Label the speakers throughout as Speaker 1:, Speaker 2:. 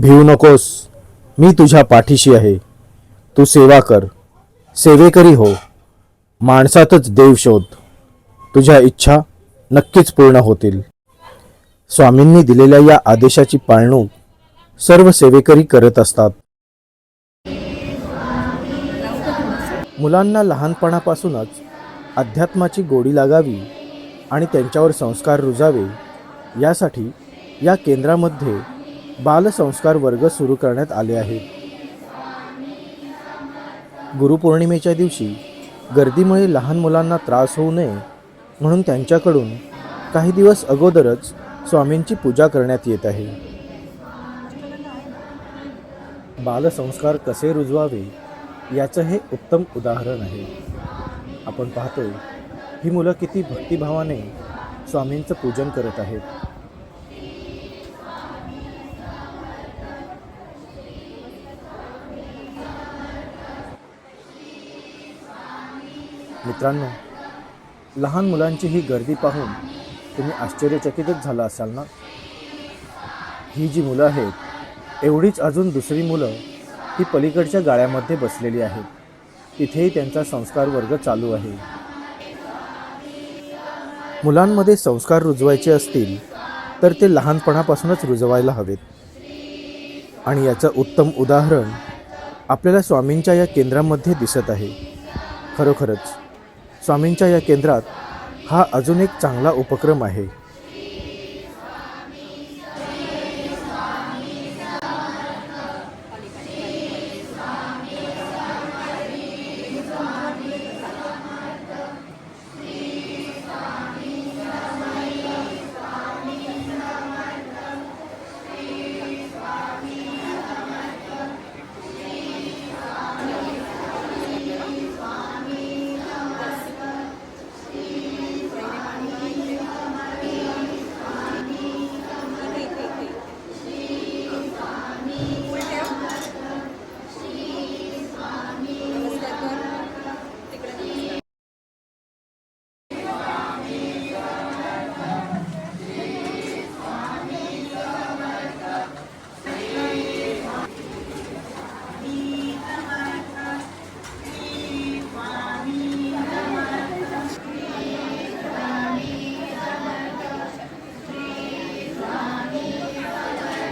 Speaker 1: भिवू नकोस. मी तुझ्या पाठीशी आहे. तू सेवा कर. सेवेकरी हो. माणसातच देव शोध. तुझ्या इच्छा नक्कीच पूर्ण होतील. स्वामींनी दिलेल्या या आदेशाची पाळणूक सर्व सेवेकरी करत असतात. मुलांना लहानपणापासूनच अध्यात्माची गोडी लागावी आणि त्यांच्यावर संस्कार रुजावे यासाठी या केंद्रामध्ये बालसंस्कार वर्ग सुरू करण्यात आले आहेत गुरुपौर्णिमेच्या दिवशी गर्दीमुळे लहान मुलांना त्रास होऊ नये म्हणून त्यांच्याकडून काही दिवस अगोदरच स्वामींची पूजा करण्यात येत आहे. बालसंस्कार कसे रुजवावे याचं हे उत्तम उदाहरण आहे. आपण पाहतो ही मुलं किती भक्तिभावाने स्वामींचं पूजन करत आहेत. मित्रांनो लहान मुलांची ही गर्दी पाहून तुम्ही आश्चर्यचकितच झाला असाल ना? ही जी मुलं आहेत एवढीच अजून दुसरी मुलं ही पलीकडच्या गाळ्यामध्ये बसलेली आहेत. तिथेही त्यांचा संस्कार वर्ग चालू आहे. मुलांमध्ये संस्कार रुजवायचे असतील तर ते लहानपणापासूनच रुजवायला हवेत. आणि याचं उत्तम उदाहरण आपल्याला स्वामींच्या या केंद्रामध्ये दिसत आहे. खरोखरच. स्वामींच्या या केंद्रात हा अजून एक चांगला उपक्रम आहे.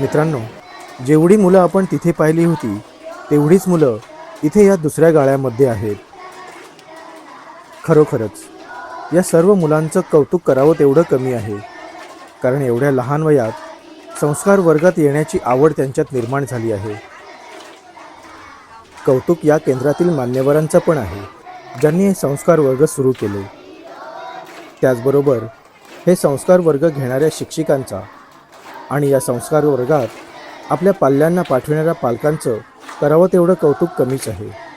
Speaker 1: मित्रांनो जेवढी मुलं आपण तिथे पाहिली होती तेवढीच मुलं इथे या दुसऱ्या गाळ्यामध्ये आहेत. खरोखरच या सर्व मुलांचं कौतुक करावं तेवढं कमी आहे. कारण एवढ्या लहान वयात संस्कार वर्गात येण्याची आवड त्यांच्यात निर्माण झाली आहे. कौतुक या केंद्रातील मान्यवरांचं पण आहे ज्यांनी हे संस्कार वर्ग सुरू केले. त्याचबरोबर हे संस्कार वर्ग घेणाऱ्या शिक्षिकांचा आणि या संस्कार वर्गात आपल्या पाल्यांना पाठविणाऱ्या पालकांचं करावं तेवढं कौतुक कमीच आहे.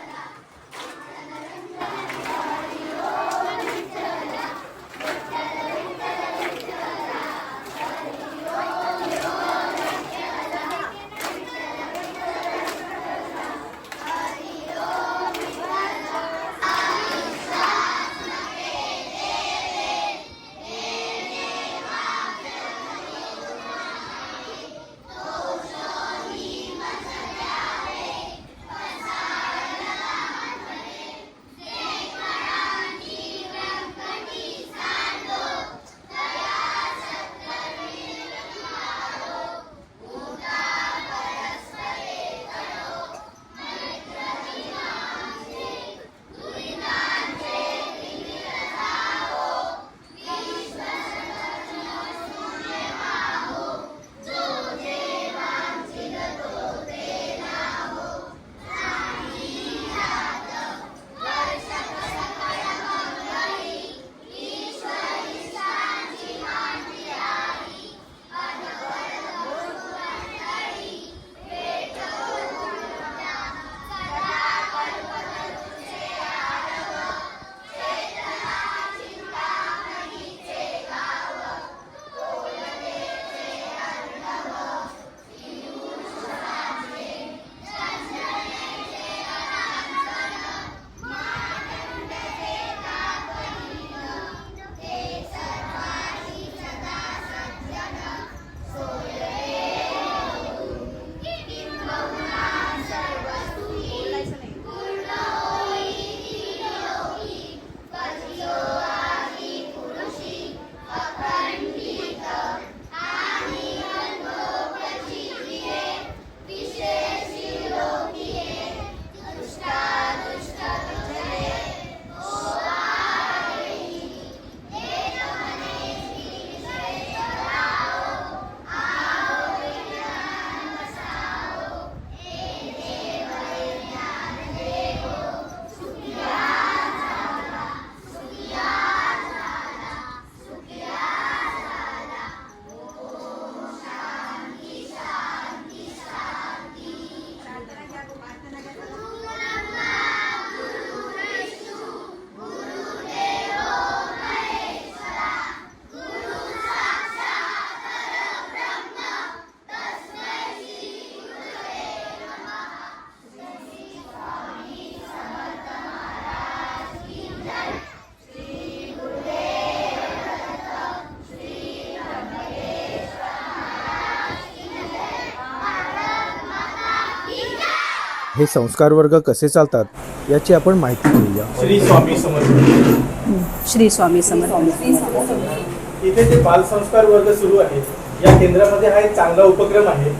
Speaker 1: हे संस्कार वर्ग कसे चालतात याची आपण माहिती घेऊया.
Speaker 2: श्री स्वामी समर्थ.
Speaker 3: श्री स्वामी समर्थ.
Speaker 2: इथे जे बालसंस्कार वर्ग सुरू आहे या केंद्रामध्ये हा एक चांगला उपक्रम आहे.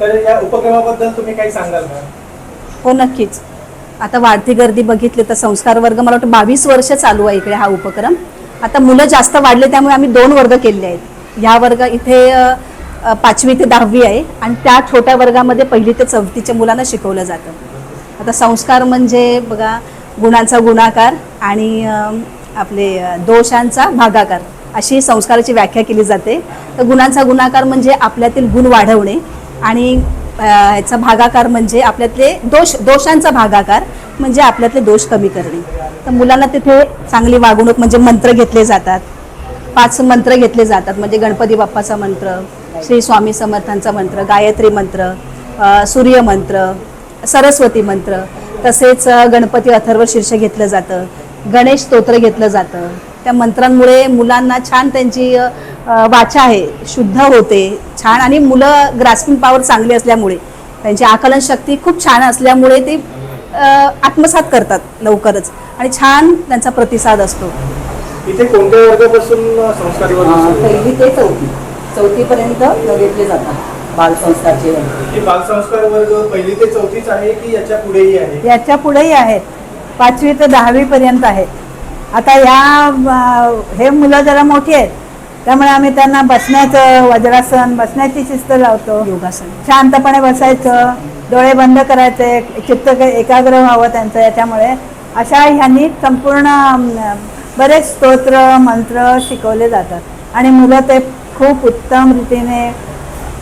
Speaker 2: तर या उपक्रमाबद्दल तुम्ही काही सांगाल का?
Speaker 3: हो नक्कीच. आता वाढती गर्दी बघितली तर संस्कार वर्ग मला वाटतं बावीस वर्ष चालू आहे इकडे हा उपक्रम. आता मुलं जास्त वाढले त्यामुळे आम्ही दोन वर्ग केले आहेत. ह्या वर्ग इथे पाचवी ते दहावी आहे आणि त्या छोट्या वर्गामध्ये पहिली ते चौथीच्या मुलांना शिकवलं जातं. आता संस्कार म्हणजे बघा गुणांचा गुणाकार आणि आपले दोषांचा भागाकार अशी संस्काराची व्याख्या केली जाते. तर गुणांचा गुणाकार म्हणजे आपल्यातील गुण वाढवणे आणि ह्याचा भागाकार म्हणजे आपल्यातले दोष दोषांचा भागाकार म्हणजे आपल्यातले दोष कमी करणे. तर मुलांना तिथे चांगली वागणूक म्हणजे मंत्र घेतले जातात. पाच मंत्र घेतले जातात म्हणजे गणपती बाप्पाचा मंत्र श्री स्वामी समर्थांचा मंत्र गायत्री मंत्र अ, सूर्यमंत्र सरस्वती मंत्र तसेच गणपती अथर्व शीर्ष घेतलं जातं गणेश स्तोत्र घेतलं जातं. त्या मंत्रांमुळे मुलांना छान त्यांची वाचा आहे शुद्ध होते छान आणि मुलं ग्रास्पिंग पॉवर चांगली असल्यामुळे त्यांची आकलन शक्ती खूप छान असल्यामुळे ते आत्मसात करतात लवकरच आणि छान त्यांचा प्रतिसाद असतो.
Speaker 2: इथे कोणत्या वर्गापासून?
Speaker 4: पहिली ते चौथी. चौथीपर्यंत घेतले जातात. बालसंस्कारचे वर्ग.
Speaker 2: हे बालसंस्कार वर्ग पहिली ते चौथीच आहे की याच्या पुढेही आहे?
Speaker 5: याच्या पुढेही आहेत पाचवी ते दहावी पर्यंत आहेत आता ह्या अं, हे मुलं जरा मोठी आहेत. त्यामुळे आम्ही त्यांना बसण्याचं वज्रासन बसण्याची शिस्त लावतो.
Speaker 3: योगासन.
Speaker 5: शांतपणे बसायचं. डोळे बंद करायचे. चित्त एकाग्र व्हावं त्यांचं याच्यामुळे. अशा ह्यांनी संपूर्ण बरेच स्तोत्र मंत्र शिकवले जातात. आणि मुलं ते खूप उत्तम रीतीने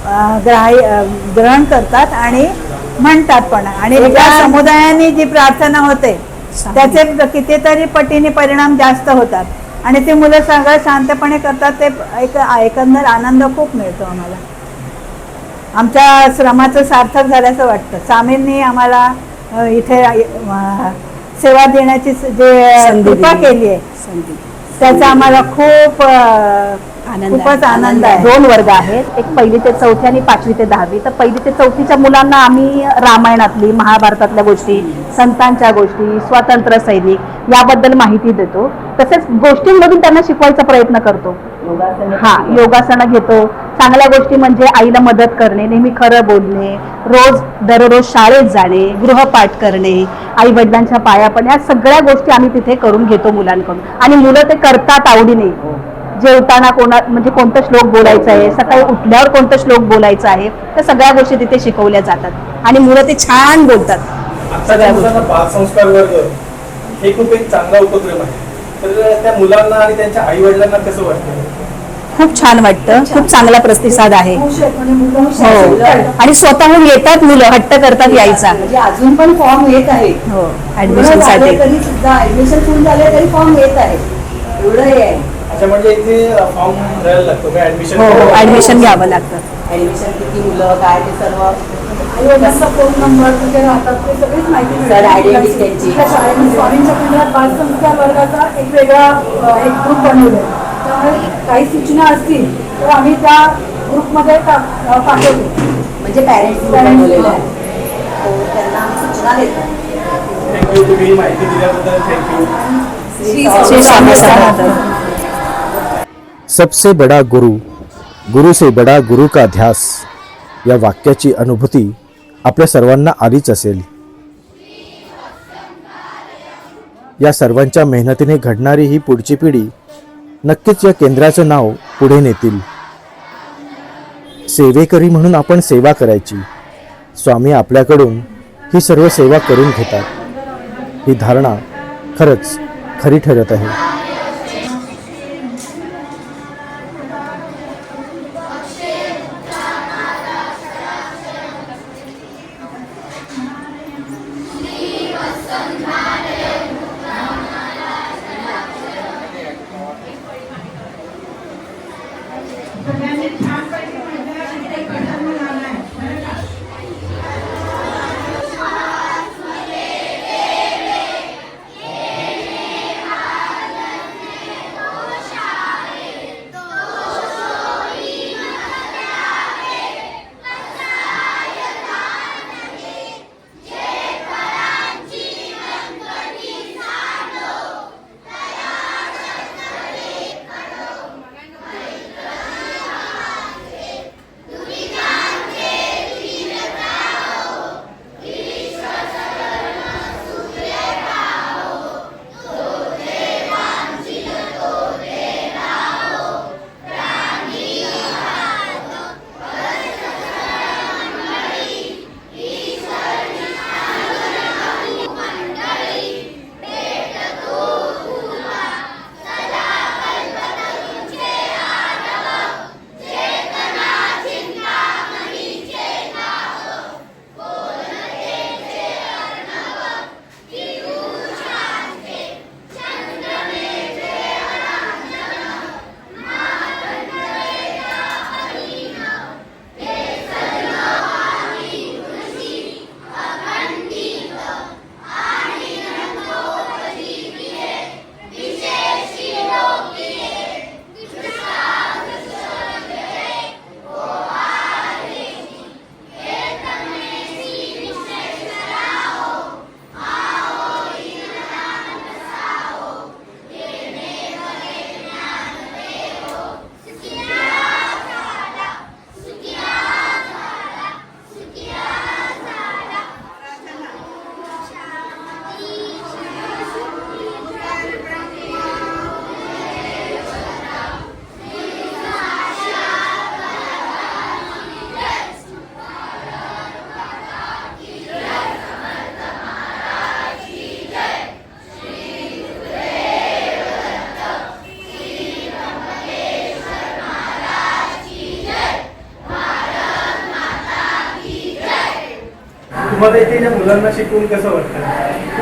Speaker 5: अं, ग्राही अं, ग्रहण करतात आणि म्हणतात पण. आणि एका समुदायाने जी प्रार्थना होते त्याचे कितीतरी पटीने परिणाम जास्त होतात. आणि ते मुलं सगळं शांतपणे करतात ते एक एकंदर आनंद खूप मिळतो आम्हाला. आमच्या श्रमाचं सार्थक झाल्याचं वाटतं. स्वामींनी आम्हाला इथे सेवा देण्याची जे कृपा. केली आहे त्याचा आम्हाला खूप खूपच. आनंद आहे.
Speaker 3: दोन वर्ग आहेत. एक पहिली ते चौथी आणि पाचवी ते दहावी. तर पहिली ते चौथीच्या मुलांना आम्ही रामायणातली महाभारतातल्या गोष्टी संतांच्या गोष्टी स्वातंत्र्य सैनिक याबद्दल माहिती देतो. तसेच गोष्टींमधून त्यांना शिकवायचा प्रयत्न करतो. हा योगासनं घेतो. चांगल्या गोष्टी म्हणजे आईला मदत करणे नेहमी खरं बोलणे रोज दररोज शाळेत जाणे गृहपाठ करणे आई वडिलांच्या पाया पडणे ह्या सगळ्या गोष्टी आम्ही तिथे करून घेतो मुलांकडून. आणि मुलं ते करतात आवडीने. जेवताना कोणा म्हणजे कोणतं श्लोक बोलायचं आहे? सकाळी उठल्यावर कोणतं श्लोक बोलायचं आहे? त्या सगळ्या गोष्टी तिथे शिकवल्या जातात. आणि मुलं ते छान बोलतात.
Speaker 2: वर्ग हे खूप एक चांगला उपक्रम आहे. तर त्या मुलांना आणि त्यांच्या आई वडिलांना कसं वाटतं?
Speaker 3: खूप छान वाटतं. खूप चांगला प्रतिसाद आहे.
Speaker 5: म्हणजे
Speaker 3: हो. आणि स्वतःहून येतात मुलं. हट्ट करतात यायचा.
Speaker 4: म्हणजे अजून पण फॉर्म येत आहे
Speaker 3: हो. ऍडमिशन
Speaker 4: झाले
Speaker 3: साठी.
Speaker 4: तरी सुद्धा ऍडमिशन फुल झाले तरी फॉर्म येत आहे एवढं आहे.
Speaker 2: अच्छा म्हणजे इथे फॉर्म भरायला लागतो. का ऍडमिशन
Speaker 3: हो हो. ऍडमिशन घ्यावं लागतं.
Speaker 4: ऍडमिशन किती मुलं काय ते सर्व?
Speaker 5: आईवडिलांचा फोन नंबर वगैरे राहतात ते सगळीच माहिती मिळते.
Speaker 4: सर, identity त्यांची.
Speaker 5: त्या शाळेमध्ये स्वामींच्या वर्गाचा एक वेगळा अ, एक ग्रुप त्यामुळे काही सूचना असतील तर आम्ही त्या ग्रुपमध्ये टाक- अ, पाठवतो.
Speaker 4: म्हणजे पॅरेंट्स
Speaker 5: Parents
Speaker 4: बोलवलेलं आहे. हो, त्यांना आम्ही सूचना देतो.
Speaker 2: थँक्यू तुम्ही माहिती दिल्याबद्दल थँक्यू
Speaker 3: श्री स्वामी समर्थ.
Speaker 1: सबसे बडा गुरु गुरु से बडा गुरु का ध्यास या वाक्याची अनुभूती आपल्या सर्वांना आलीच असेल. या सर्वांच्या मेहनतीने घडणारी ही पुढची पिढी नक्कीच या केंद्राचं नाव पुढे नेतील. सेवेकरी म्हणून आपण सेवा करायची. स्वामी आपल्याकडून ही सर्व सेवा करून घेतात. ही धारणा खरंच खरी ठरत आहे.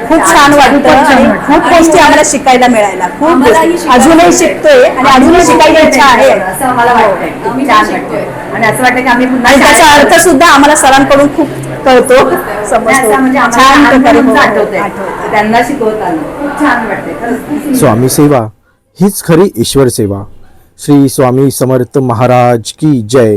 Speaker 3: खूप छान वाटतं आणि खूप गोष्टी आम्हाला शिकायला मिळायला. खूप.
Speaker 4: शिकायला
Speaker 3: अजूनही. शिकतोय. आणि अजूनही शिकायची इच्छा आहे.
Speaker 4: असं आम्हाला वाटतंय. खूप
Speaker 6: आम्ही
Speaker 4: छान
Speaker 6: पण शिकतोय.
Speaker 4: वाटतंय. आणि असं वाटतं की आम्ही पुन्हा
Speaker 3: आणि त्याचा अर्थ सुद्धा आम्हाला सरांकडून खूप कळतो. समजतो.
Speaker 4: असं म्हणजे आम्हाला
Speaker 3: छान प्रकारे हो, आठवतंय.
Speaker 4: त्यांना शिकवताना. खूप छान वाटतंय. खरंच
Speaker 1: स्वामी सेवा. हीच खरी ईश्वर सेवा. श्री स्वामी समर्थ महाराज की जय.